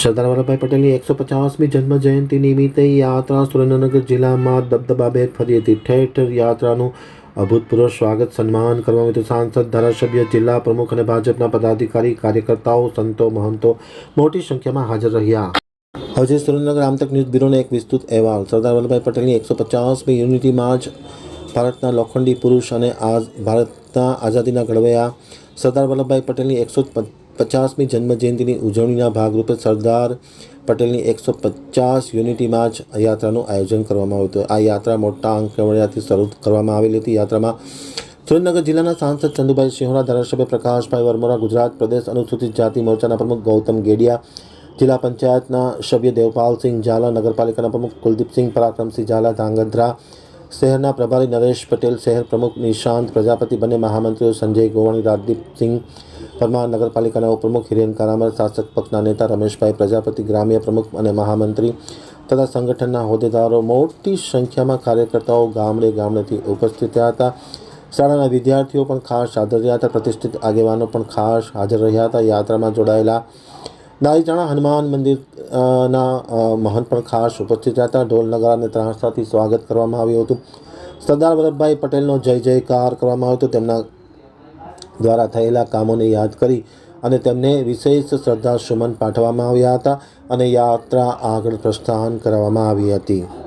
સરદાર વલ્લભભાઈ પટેલની એકસો પચાસમી જન્મ જયંતિ નિમિત્તે યાત્રા સુરેન્દ્રનગર જિલ્લામાં દબદબાભેર ફરી હતી. ઠેર ઠેર યાત્રાનું અભૂતપૂર્વ સ્વાગત સન્માન કરવામાં આવ્યું સાંસદ, ધારાસભ્ય, જિલ્લા પ્રમુખ અને ભાજપના પદાધિકારી, કાર્યકર્તાઓ, સંતો, મહંતો મોટી સંખ્યામાં હાજર રહ્યા. હજી સુરેન્દ્રનગર આમતક ન્યૂઝ બ્યુરોનો એક વિસ્તૃત અહેવાલ. સરદાર વલ્લભભાઈ પટેલની એકસો પચાસમી યુનિટી માર્ચ ભારતના લોખંડી પુરુષ અને આ ભારતના આઝાદીના ઘડવૈયા સરદાર વલ્લભભાઈ પટેલની એકસો પચાસમી જન્મજયંતિની ઉજવણીના ભાગરૂપે સરદાર પટેલની એકસો પચાસ યુનિટી માર્ચ યાત્રાનું આયોજન કરવામાં આવ્યું હતું. આ યાત્રા મોટા આંકવાડિયાથી શરૂ કરવામાં આવેલી હતી. યાત્રામાં સુરેન્દ્રનગર જિલ્લાના સાંસદ ચંદુભાઈ સિંહોરા ધારાસભ્ય પ્રકાશભાઈ વરમોરા ગુજરાત પ્રદેશ અનુસૂચિત જાતિ મોરચાના પ્રમુખ ગૌતમ ગેડિયા, જિલ્લા પંચાયતના સભ્ય દેવપાલસિંહ ઝાલા, નગરપાલિકાના પ્રમુખ કુલદીપસિંહ પરાક્રમસિંહ ઝાલા, ધાંગધ્રા શહેરના પ્રભારી નરેશ પટેલ, શહેર પ્રમુખ નિશાંત પ્રજાપતિ, બંને મહામંત્રીઓ સંજય ગોવાણી, રાજદીપસિંહ પરમાર નગરપાલિકાના ઉપપ્રમુખ હિરેન કારામર શાસક પક્ષના નેતા રમેશભાઈ પ્રજાપતિ, ગ્રામ્ય પ્રમુખ અને મહામંત્રી તથા સંગઠનના હોદ્દેદારો મોટી સંખ્યામાં કાર્યકર્તાઓ ગામડે ગામડેથી ઉપસ્થિત થયા હતા. શાળાના વિદ્યાર્થીઓ પણ ખાસ હાજર રહ્યા હતા. પ્રતિષ્ઠિત આગેવાનો પણ ખાસ હાજર રહ્યા હતા. યાત્રામાં જોડાયેલા નારીચાણા હનુમાન મંદિરના મહંત પણ ખાસ ઉપસ્થિત રહ્યા હતા. ઢોલ નગારાને ત્રાસથી સ્વાગત કરવામાં આવ્યું હતું. સરદાર વલ્લભભાઈ પટેલનો જય જયકાર કરવામાં આવ્યો હતો. તેમના દ્વારા થયેલા કામોને યાદ કરી અને તેમને વિશેષ શ્રદ્ધા સુમન પાઠવવામાં આવ્યા હતા અને યાત્રા આગળ પ્રસ્થાન કરવામાં આવી હતી.